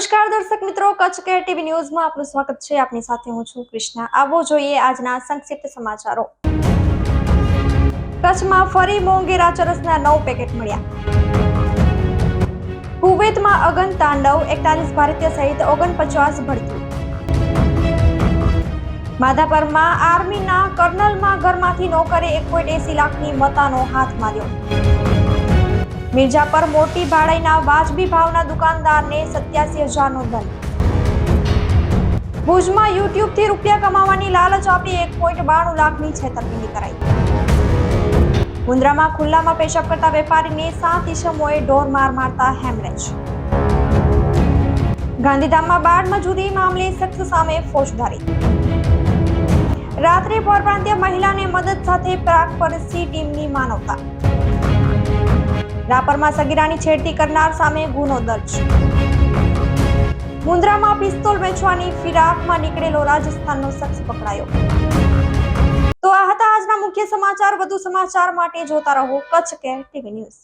નમસ્કાર દર્શક મિત્રો, કચ્છ કે ટીવી ન્યૂઝમાં આપનું સ્વાગત છે. આપની સાથે હું છું કૃષ્ણા. આવો જોઈએ આજના સંક્ષિપ્ત સમાચારો. કચ્છમાં ફરી મોંઘેરા ચરસના નવ પેકેટ મળ્યા. કુવેતમાં અગન તાંડવ, એકતાલીસ ભારતીય સહિત ઓગણપચાસ ભરતી માધાપરમાં આર્મીના કર્નલમાં ઘરમાંથી નોકરે એક પોઈન્ટ એસી લાખની મતાનો હાથ માર્યો. મિર્જાપર મોટી ભાડાઈના વાજબી ભાવના દુકાનદારને સત્યાસી હજારનો દંડ. ભુજમાં યુટ્યુબથી રૂપિયા કમાવાની લાલચ આપી એક પોઈન્ટ બાણું લાખની છેતરપિંડી કરાઈ. મુન્દ્રામાં ખુલ્લામાં પેશાબ કરતા વેપારીને સાત ઈસમોએ ઢોર માર મારતા હેમરેજ. ગાંધીધામમાં બાળ મજૂરી મામલે શખ્સ સામે ફોજદારી રાત્રે પરપ્રાંતીય મહિલાને મદદ સાથે પ્રાગ પર સી ટીમની માનવતા. રાપરમાં સગીરાની છેડતી કરનાર સામે ગુનો દર્જ. મુન્દ્રામાં પિસ્તોલ વેચવાની ફિરાકમાં નીકળેલો રાજસ્થાનનો શખ્સ પકડાયો. તો આ હતા આજના મુખ્ય સમાચાર. વધુ સમાચાર માટે જોતા રહો કચ્છ કેર ટીવી ન્યૂઝ.